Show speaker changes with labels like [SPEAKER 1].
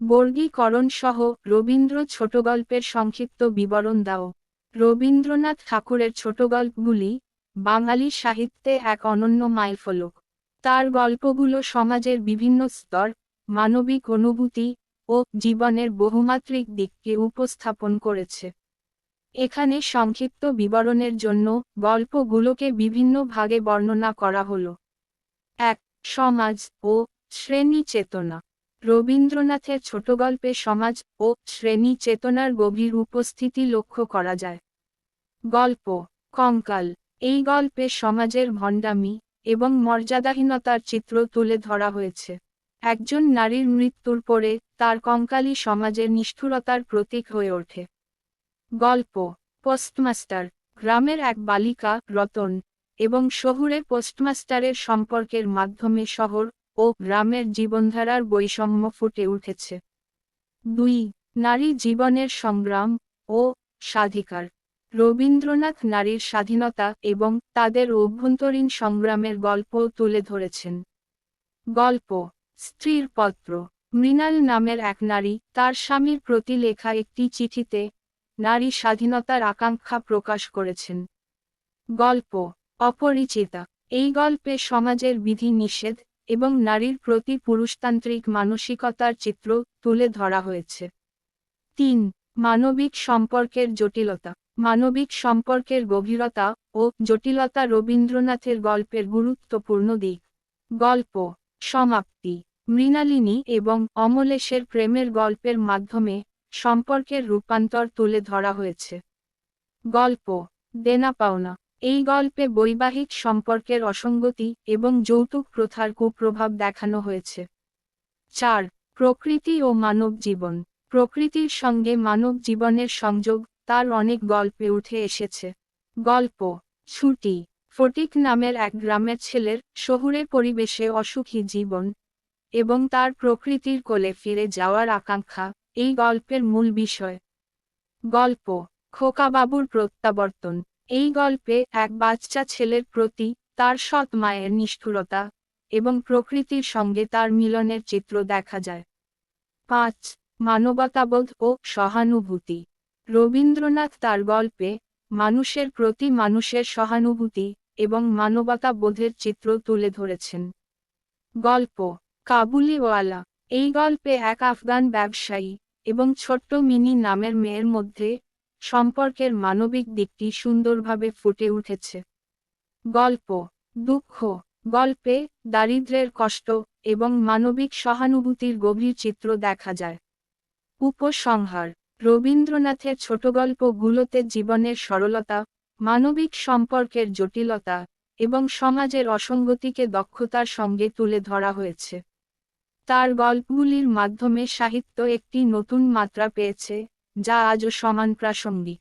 [SPEAKER 1] বর্গীকরণ সহ রবীন্দ্র ছোটগল্পের সংক্ষিপ্ত বিবরণ দাও। রবীন্দ্রনাথ ঠাকুরের ছোটগল্পগুলি বাঙালি সাহিত্যে এক অনন্য মাইলফলক। তার গল্পগুলো সমাজের বিভিন্ন স্তর, মানবিক অনুভূতি ও জীবনের বহুমাত্রিক দিককে উপস্থাপন করেছে। এখানে সংক্ষিপ্ত বিবরণের জন্য গল্পগুলোকে বিভিন্ন ভাগে বর্ণনা করা হলো। এক, সমাজ ও শ্রেণি চেতনা। রবীন্দ্রনাথের ছোট গল্পে সমাজ ও শ্রেণি চেতনার গভীর উপস্থিতি লক্ষ্য করা যায়। গল্প, কঙ্কাল, এই গল্পে সমাজের ভণ্ডামি এবং মর্যাদাহীনতার চিত্র তুলে ধরা হয়েছে। একজন নারীর মৃত্যুর পরে তার কঙ্কালি সমাজের নিষ্ঠুরতার প্রতীক হয়ে ওঠে। গল্প, পোস্টমাস্টার, গ্রামের এক বালিকা রতন এবং শহুরে পোস্টমাস্টারের সম্পর্কের মাধ্যমে শহর ও গ্রামের জীবনধারার বৈষম্য ফুটে উঠেছে। দুই, নারী জীবনের সংগ্রাম ও স্বাধিকার। রবীন্দ্রনাথ নারীর স্বাধীনতা এবং তাদের অভ্যন্তরীণ সংগ্রামের গল্প তুলে ধরেছেন। গল্প, স্ত্রীর পত্র। মৃণাল নামের এক নারী তার স্বামীর প্রতি লেখা একটি চিঠিতে নারী স্বাধীনতার আকাঙ্ক্ষা প্রকাশ করেছেন। গল্প, অপরিচিতা। এই গল্পে সমাজের বিধি নিষেধ এবং নারীর প্রতি পুরুষতান্ত্রিক মানসিকতার চিত্র তুলে ধরা হয়েছে। তিন, মানবিক সম্পর্কের জটিলতা। মানবিক সম্পর্কের গভীরতা ও জটিলতা রবীন্দ্রনাথের গল্পের গুরুত্বপূর্ণ দিক। গল্প, সমাপ্তি। মৃণালিনী এবং অমলেশের প্রেমের গল্পের মাধ্যমে সম্পর্কের রূপান্তর তুলে ধরা হয়েছে। গল্প, দেনা পাওনা। এই গল্পে বৈবাহিক সম্পর্কের অসঙ্গতি এবং যৌতুক প্রথার কুপ্রভাব দেখানো হয়েছে। চার, প্রকৃতি ও মানব জীবন। প্রকৃতির সঙ্গে মানব জীবনের সংযোগ তার অনেক গল্পে উঠে এসেছে। গল্প, ছুটি, ফটিক নামের এক গ্রামের ছেলের শহুরে পরিবেশে অসুখী জীবন এবং তার প্রকৃতির কোলে ফিরে যাওয়ার আকাঙ্ক্ষা, এই গল্পের মূল বিষয়। গল্প, খোকাবাবুর প্রত্যাবর্তন। এই গল্পে এক বাচ্চা ছেলের প্রতি তার সৎ মায়ের নিষ্ঠুরতা এবং প্রকৃতির সঙ্গে তার মিলনের চিত্র দেখা যায়। পাঁচ, মানবতাবোধ ও সহানুভূতি। রবীন্দ্রনাথ তার গল্পে মানুষের প্রতি মানুষের সহানুভূতি এবং মানবতা বোধের চিত্র তুলে ধরেছেন। গল্প, কাবুলিওয়ালা। এই গল্পে এক আফগান ব্যবসায়ী এবং ছোট্ট মিনি নামের মেয়ের মধ্যে সম্পর্কের মানবিক দিকটি সুন্দরভাবে ফুটে উঠেছে। গল্প, দুঃখ, গল্পে দারিদ্র্যের কষ্ট এবং মানবিক সহানুভূতির গভীর চিত্র দেখা যায়। উপসংহার, রবীন্দ্রনাথের ছোট গল্পগুলোতে জীবনের সরলতা, মানবিক সম্পর্কের জটিলতা এবং সমাজের অসঙ্গতিকে দক্ষতার সঙ্গে তুলে ধরা হয়েছে। তার গল্পগুলির মাধ্যমে সাহিত্য একটি নতুন মাত্রা পেয়েছে যা আজও সমান প্রাসঙ্গিক।